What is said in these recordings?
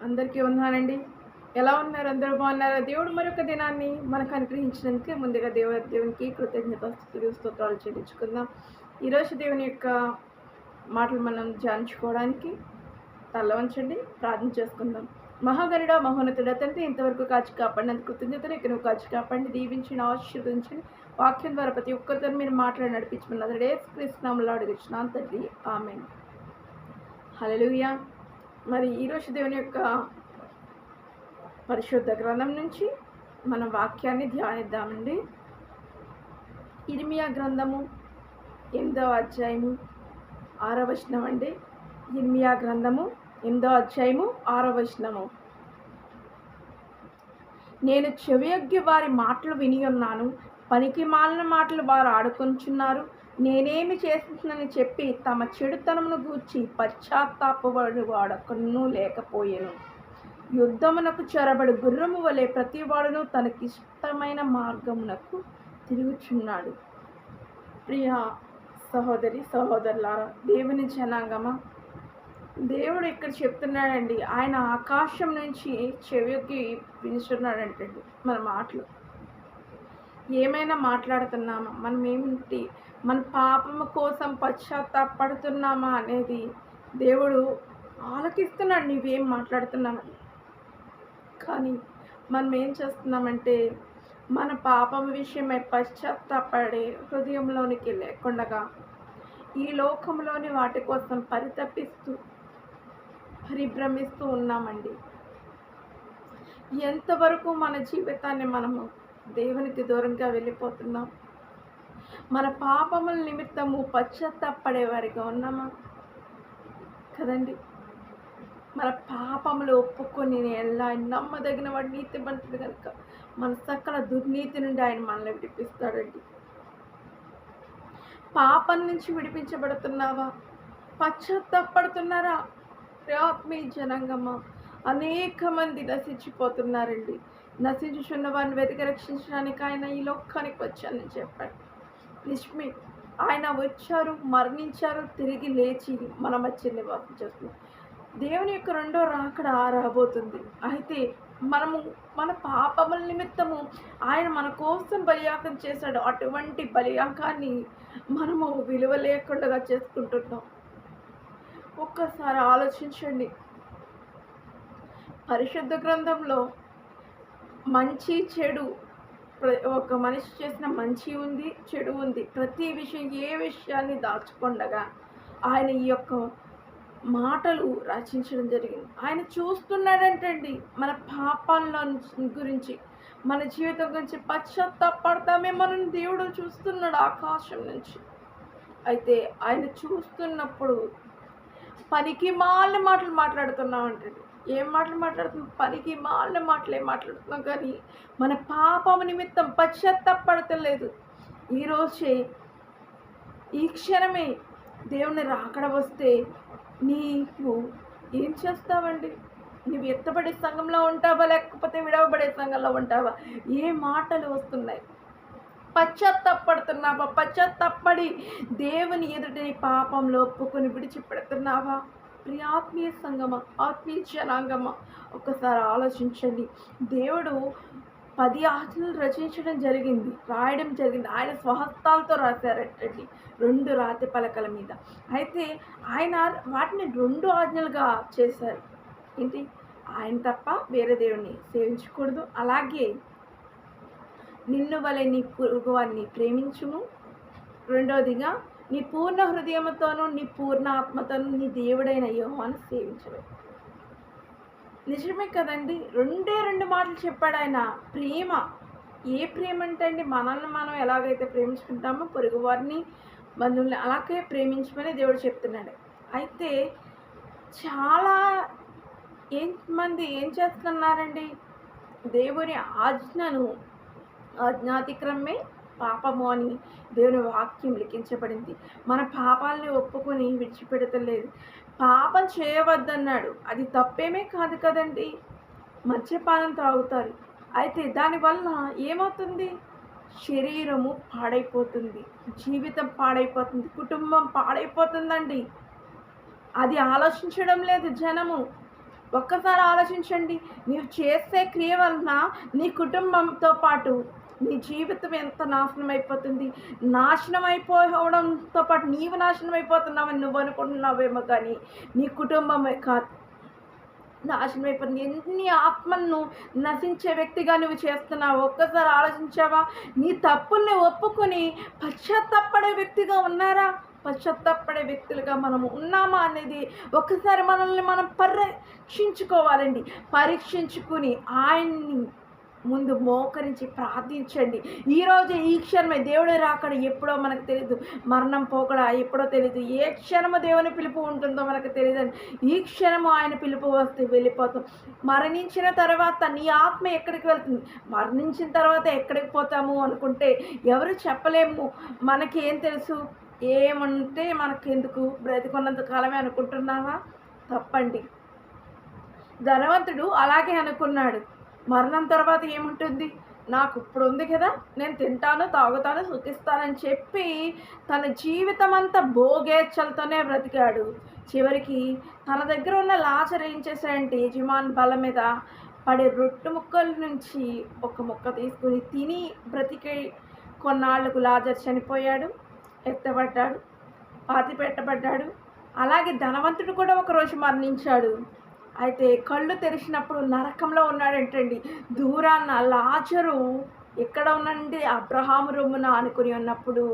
అందరికీ ఉన్నానండి ఎలా ఉన్నారు? అందరూ బాగున్నారా? దేవుడు మరొక దినాన్ని మనకు అనుగ్రహించినందుకే ముందుగా దేవ దేవునికి కృతజ్ఞత స్తోత్రాలు చెల్లించుకుందాం. ఈరోజు దేవుని యొక్క మాటలు మనం ధ్యానించుకోవడానికి తల్లవంచండి ప్రార్థన చేసుకుందాం. మహాగరుడ మహోన్నతుడ తండ్రి ఇంతవరకు కాచి కాపాడినందుకు కృతజ్ఞతలు ఇక నువ్వు కాచి కాపాడి దీవించిన ఆశీర్వదించండి వాక్యం ద్వారా ప్రతి ఒక్కరితో మీరు మాట్లాడి నడిపించమన్నది డే కృష్ణంలో అడిగించిన తండ్రి. ఆమె హలో మరి ఈరోజు దేవుని యొక్క పరిశుద్ధ గ్రంథం నుంచి మన వాక్యాన్ని ధ్యానిద్దామండి. ఇర్మియా గ్రంథము ఎనిమిదవ అధ్యాయము ఆరవ వచనం అండి. ఇర్మియా గ్రంథము ఎనిమిదవ అధ్యాయము ఆరవ వచనము. నేను చెవియొగ్గి వారి మాటలు విని ఉన్నాను పనికి మాలిన మాటలు వారు ఆడుకొంచున్నారు నేనేమి చేసినని చెప్పి తమ చెడుతనమును గూర్చి పశ్చాత్తాపడు వాడొక్కను లేకపోయాను. యుద్ధమునకు చొరబడి గుర్రము వలె ప్రతివాడును తనకిష్టమైన మార్గమునకు తిరుగుచున్నాడు. ప్రియ సహోదరి సహోదరులారా దేవుని జనాంగమా? దేవుడు ఇక్కడ చెప్తున్నాడండి ఆయన ఆకాశం నుంచి చెవికి పిలుస్తున్నాడంటండి మన మాటలు. ఏమైనా మాట్లాడుతున్నామా? మనం ఏమిటి మన పాపము కోసం పశ్చాత్తాపడుతున్నామా అనేది దేవుడు ఆలకిస్తున్నాడు. నువ్వేం మాట్లాడుతున్నామని కానీ మనం ఏం చేస్తున్నామంటే మన పాపం విషయమై పశ్చాత్తాపడే హృదయంలోనికి లేకుండా ఈ లోకంలోని వాటి కోసం పరితపిస్తూ పరిభ్రమిస్తూ ఉన్నామండి. ఎంతవరకు మన జీవితాన్ని మనము దేవునికి దూరంగా వెళ్ళిపోతున్నాం. మన పాపముల నిమిత్తము పశ్చాత్తాపడే వారిగా ఉన్నామా? కదండి. మన పాపములు ఒప్పుకొని ఎలా నమ్మదగిన వాడు నీతి మంతుడు కనుక మన సకల దుర్నీతి నుండి ఆయన మనల్ని విడిపిస్తాడండి. పాపం నుంచి విడిపించబడుతున్నావా? పశ్చాత్తాపడుతున్నారా? ఆత్మీయ జనాంగమా? అనేక మంది నశించిపోతున్నారండి. నశించుచున్న వారిని వెతికి రక్షించడానికి ఆయన ఈ లోకానికి వచ్చానని చెప్పాడు. నిష్మి ఆయన వచ్చారు మరణించారు తిరిగి లేచి మన మధ్య నివాసం చేస్తున్నారు దేవుని యొక్క రెండో రాకడ రాబోతుంది. అయితే మనము మన పాపముల నిమిత్తము ఆయన మన కోసం బలియాగం చేశాడు. అటువంటి బలియాగాన్ని మనము విలువ లేకుండా చేసుకుంటున్నాం. ఒక్కసారి ఆలోచించండి. పరిశుద్ధ గ్రంథంలో మంచి చెడు. ప్ర- ఒక మనిషి చేసిన మంచి ఉంది చెడు ఉంది. ప్రతి విషయం ఏ విషయాన్ని దాచుకుండగా ఆయన ఈ యొక్క మాటలు రచించడం జరిగింది. ఆయన చూస్తున్నాడంటండి మన పాపాల గురించి. మన జీవితం గురించి పశ్చాత్తాపడతామే మనం దేవుడు చూస్తున్నాడు ఆకాశం నుంచి. అయితే ఆయన చూస్తున్నప్పుడు పనికి మాలిన మాటలు మాట్లాడుతున్నాం ఏం మాటలు మాట్లాడుతున్నాం పనికి మాలిన మాటలు ఏం మాట్లాడుతున్నాం కానీ మన పాపం నిమిత్తం పశ్చాత్తపడతలేదు ఈరోజే ఈ క్షణమే దేవుని రాకడ వస్తే నీవు ఏం చేస్తావండి? నువ్వు ఎత్తబడే సంఘంలో ఉంటావా? లేకపోతే విడవబడే సంఘంలో ఉంటావా? ఏ మాటలు వస్తున్నాయి? పశ్చాత్తపడుతున్నావా పశ్చాత్తపడి దేవుని ఎదుటిని పాపంలో ఒప్పుకొని విడిచిపెడుతున్నావా? ప్రియాత్మీయ సంగమ సంగమా ఆత్మీయ జనాంగమా. ఒక్కసారి ఆలోచించండి. దేవుడు పది ఆటలు రచించడం జరిగింది రాయడం జరిగింది. ఆయన స్వహస్తాలతో రాశారటండి రెండు రాతి పలకల మీద. అయితే ఆయన వాటిని రెండు ఆజ్ఞలుగా చేశారు. ఏంటి? ఆయన తప్ప వేరే దేవుడిని సేవించకూడదు. అలాగే నిన్ను వలె నీ పురుగు వారిని ప్రేమించుము. రెండవదిగా నీ పూర్ణ హృదయంతోనూ నీ పూర్ణ ఆత్మతోనూ నీ దేవుడైన యోహాను సేవించడు నిజమే కదండి? రెండే రెండు మాటలు చెప్పాడు ఆయన. ప్రేమ. ఏ ప్రేమ అంటే అండి? మనల్ని మనం ఎలాగైతే ప్రేమించుకుంటామో పొరుగు వారిని బంధువుల్ని అలాగే ప్రేమించమని దేవుడు చెప్తున్నాడు. అయితే చాలా ఏం మంది ఏం చేస్తున్నారండి? దేవుని ఆజ్ఞను ఆజ్ఞాతిక్రమే పాపము అని దేవుని వాక్యం లిఖించబడింది. మన పాపాలని ఒప్పుకొని విడిచిపెడతలేదు. పాపం చేయవద్దన్నాడు. అది తప్పేమే కాదు కదండి. మద్యపానం తాగుతారు. అయితే దానివల్ల ఏమవుతుంది? శరీరము పాడైపోతుంది. జీవితం పాడైపోతుంది. కుటుంబం పాడైపోతుందండి. అది ఆలోచించడం లేదు జనము. ఒక్కసారి ఆలోచించండి. నీవు చేసే క్రియ వలన నీ కుటుంబంతో పాటు నీ జీవితం ఎంత నాశనం అయిపోతుంది? నాశనం అయిపోవడంతో పాటు నీవు నాశనం అయిపోతున్నావని నువ్వు అనుకుంటున్నావేమో కానీ నీ కుటుంబమే కాదు. నాశనం అయిపోతుంది. ఎన్ని ఆత్మను నశించే వ్యక్తిగా నువ్వు చేస్తున్నావు ఒక్కసారి ఆలోచించావా? నీ తప్పుల్ని ఒప్పుకొని పశ్చాత్తపడే వ్యక్తిగా ఉన్నారా? పశ్చాత్తపడే వ్యక్తులుగా మనము ఉన్నామా అనేది ఒక్కసారి మనల్ని మనం పరీక్షించుకోవాలండి పరీక్షించుకుని ఆయన్ని ముందు మోకరించి ప్రార్థించండి. ఈరోజు ఈ క్షణమే దేవుడు రాకడ ఎప్పుడో మనకు తెలియదు మరణం పోకడా ఎప్పుడో తెలియదు ఏ క్షణము దేవుని పిలుపు ఉంటుందో మనకు తెలియదు ఈ క్షణము ఆయన పిలుపు వస్తే వెళ్ళిపోతాం. మరణించిన తర్వాత నీ ఆత్మ ఎక్కడికి వెళ్తుంది? మరణించిన తర్వాత ఎక్కడికి పోతాము అనుకుంటే ఎవరు చెప్పలేము. మనకేం తెలుసు? ఏమంటే మనకెందుకు? బ్రతికున్నంత కాలమే అనుకుంటున్నావా? తప్పండి. ధనవంతుడు అలాగే అనుకున్నాడు. మరణం తర్వాత ఏముంటుంది? నాకు ఇప్పుడు ఉంది కదా నేను తింటాను తాగుతాను సుఖిస్తానని చెప్పి తన జీవితం అంతా భోగేచ్చలతోనే బ్రతికాడు. చివరికి తన దగ్గర ఉన్న లాచర్ ఏం చేశాడంటే యజమాన్ బల మీద పడే రొట్టె ముక్కల నుంచి ఒక ముక్క తీసుకుని తిని బ్రతికే కొన్నాళ్ళకు లాజర్ చనిపోయాడు ఎత్తబడ్డాడు పాతి పెట్టబడ్డాడు అలాగే ధనవంతుడు కూడా ఒకరోజు మరణించాడు. అయితే కళ్ళు తెరిచినప్పుడు నరకంలో ఉన్నాడంటండి. దూరాన్న లాజరు ఎక్కడ ఉన్నాడంటే అబ్రహాము రొమ్మున అనుకుని ఉన్నప్పుడు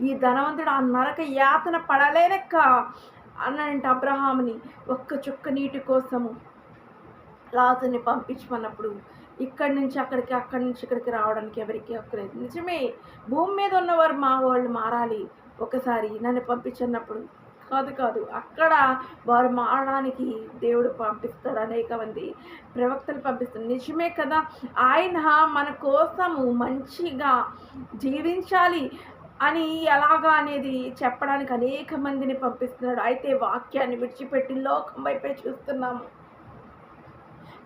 ఈ ధనవంతుడు ఆ నరక యాతన పడలేనక్క అన్నంట అబ్రహాముని. ఒక్క చుక్క నీటి కోసము లాజర్ని పంపించమన్నప్పుడు ఇక్కడి నుంచి అక్కడికి అక్కడి నుంచి ఇక్కడికి రావడానికి ఎవరికి అక్కలేదు నిజమే భూమి మీద ఉన్నవారు మా వాళ్ళు మారాలి. ఒకసారి నన్ను పంపించినప్పుడు కాదు కాదు. అక్కడ వారు మారడానికి దేవుడు పంపిస్తాడు అనేక మంది ప్రవక్తలు పంపిస్తాడు నిజమే కదా? ఆయన మన కోసము మంచిగా జీవించాలి అని ఎలాగా అనేది చెప్పడానికి అనేక మందిని పంపిస్తున్నాడు. అయితే వాక్యాన్ని విడిచిపెట్టి లోకం వైపే చూస్తున్నాము.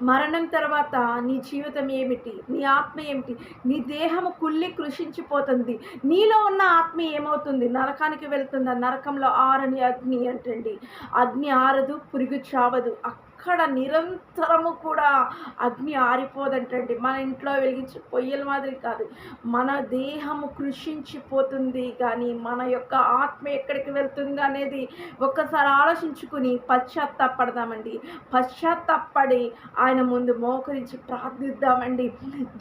మరణం తర్వాత నీ జీవితం ఏమిటి? నీ ఆత్మ ఏమిటి? నీ దేహము కుళ్ళి కృషించిపోతుంది. నీలో ఉన్న ఆత్మ ఏమవుతుంది? నరకానికి వెళ్తుందా? నరకంలో ఆరని అగ్ని అంటండి. అగ్ని ఆరదు పురుగు చావదు. అక్కడ నిరంతరము కూడా అగ్ని ఆరిపోదంటండి. మన ఇంట్లో వెలిగించి పొయ్యల మాదిరి కాదు. మన దేహము కృషించిపోతుంది కానీ మన యొక్క ఆత్మ ఎక్కడికి వెళ్తుంది అనేది ఒక్కసారి ఆలోచించుకుని పశ్చాత్తాపడదామండి. పశ్చాత్తాపడి ఆయన ముందు మోకరించి ప్రార్థిద్దామండి.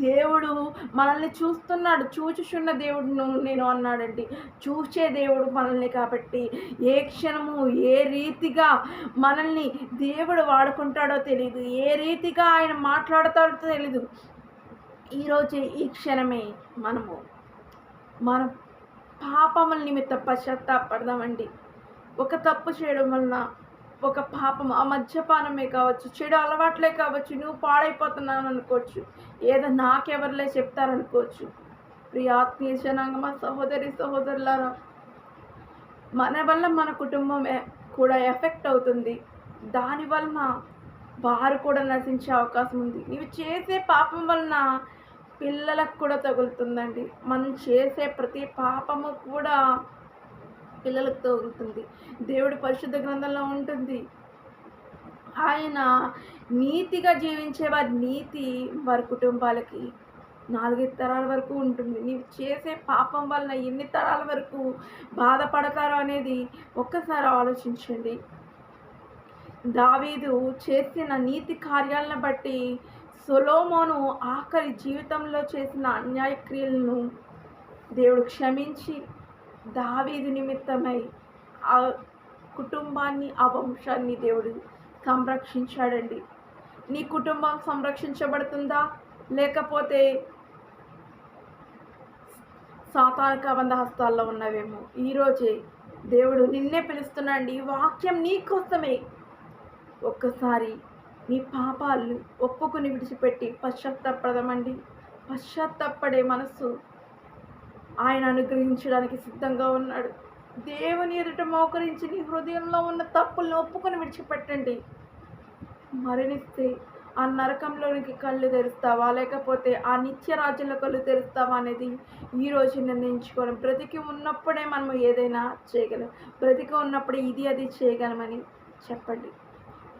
దేవుడు మనల్ని చూస్తున్నాడు. చూచుచున్న దేవుడును నేను అన్నాడండి. చూచే దేవుడు మనల్ని కాబట్టి ఏ క్షణము ఏ రీతిగా మనల్ని దేవుడు వాడు వాడుకుంటాడో తెలియదు ఏ రీతిగా ఆయన మాట్లాడతాడో తెలీదు. ఈరోజు ఈ క్షణమే మనము మన పాపముల నిమిత్తం పశ్చాత్తాపడదామండి. ఒక తప్పు చేయడం వలన ఒక పాపం ఆ మద్యపానమే కావచ్చు చెడు అలవాట్లే కావచ్చు నువ్వు పాడైపోతున్నాను అనుకోవచ్చు. ఏదో నాకెవరిలే చెప్తారనుకోవచ్చు. ప్రియ ఆత్మీయ మా సహోదరి సహోదరులారా మన వల్ల మన కుటుంబం కూడా ఎఫెక్ట్ అవుతుంది. దాని వలన వారు కూడా నశించే అవకాశం ఉంది. నీవు చేసే పాపం వలన పిల్లలకు కూడా తగులుతుందండి. మనం చేసే ప్రతి పాపము కూడా పిల్లలకు తగులుతుంది. దేవుడి పరిశుద్ధ గ్రంథంలో ఉంటుంది. ఆయన నీతిగా జీవించే వారి నీతి వారి కుటుంబాలకి నాలుగైదు తరాల వరకు ఉంటుంది. నీవు చేసే పాపం వలన ఎన్ని తరాల వరకు బాధపడతారో అనేది ఒక్కసారి ఆలోచించండి. దావీదు చేసిన నీతి కార్యాలను బట్టి సొలోమోను ఆఖరి జీవితంలో చేసిన అన్యాయ క్రియలను దేవుడు క్షమించి దావీదు నిమిత్తమై ఆ కుటుంబాన్ని ఆ వంశాన్ని దేవుడు సంరక్షించాడండి. నీ కుటుంబం సంరక్షించబడుతుందా? లేకపోతే సాతానిక బంధ హస్తాల్లో ఉన్నవేమో ఈరోజే దేవుడు నిన్నే పిలుస్తున్నాండి. వాక్యం నీ కోసమే. ఒక్కసారి నీ పాపాలు ఒప్పుకుని విడిచిపెట్టి పశ్చాత్తాపడమండి పశ్చాత్తాపడే మనసు ఆయన అనుగ్రహించడానికి సిద్ధంగా ఉన్నాడు. దేవుని ఎదుట మోకరించి నీ హృదయంలో ఉన్న తప్పులను ఒప్పుకొని విడిచిపెట్టండి. మరణిస్తే ఆ నరకంలోనికి కళ్ళు తెరుస్తావా? లేకపోతే ఆ నిత్య రాజ్యంలో కళ్ళు తెరుస్తావా అనేది ఈ రోజు నిర్ణయించుకోవడం బ్రతికి ఉన్నప్పుడే మనం ఏదైనా చేయగలం. బ్రతికి ఉన్నప్పుడే ఇది అది చేయగలమని చెప్పండి.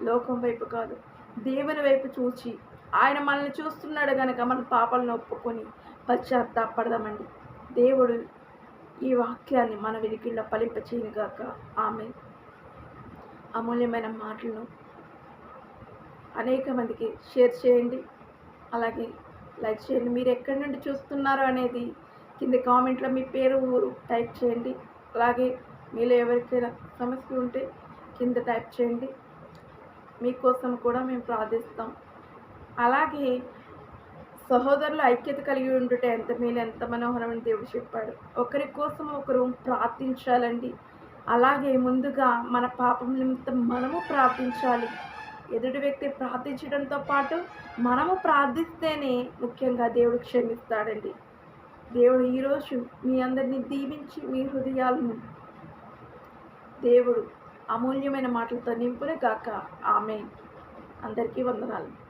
లోకం వైపు కాదు దేవుని వైపు చూచి ఆయన మనల్ని చూస్తున్నాడు కనుక మన పాపాలను ఒప్పుకొని పశ్చాత్తాపడదామండి. దేవుడు ఈ వాక్యాన్ని మన వెలికిల్లో ఫలింపచేయనుగాక ఆమె అమూల్యమైన మాటలను అనేక మందికి షేర్ చేయండి. అలాగే లైక్ చేయండి. మీరు ఎక్కడి నుండి చూస్తున్నారో అనేది కింద కామెంట్లో మీ పేరు ఊరు టైప్ చేయండి. అలాగే మీలో ఎవరికైనా సమస్య ఉంటే కింద టైప్ చేయండి. మీకోసం కూడా మేము ప్రార్థిస్తాం. అలాగే సహోదరులు ఐక్యత కలిగి ఉండుట ఎంత మేలు ఎంత మనోహరమని దేవుడు చెప్పాడు. ఒకరి కోసం ఒకరు ప్రార్థించాలండి. అలాగే ముందుగా మన పాపం నిమిత్తం మనము ప్రార్థించాలి. ఎదుటి వ్యక్తి ప్రార్థించడంతో పాటు మనము ప్రార్థిస్తేనే ముఖ్యంగా దేవుడు క్షమిస్తాడండి. దేవుడు ఈరోజు మీ అందరినీ దీవించి మీ హృదయాలను దేవుడు అమూల్యమైన మాటలతో నింపునే గాక ఆమె అందరికీ వందనాలు.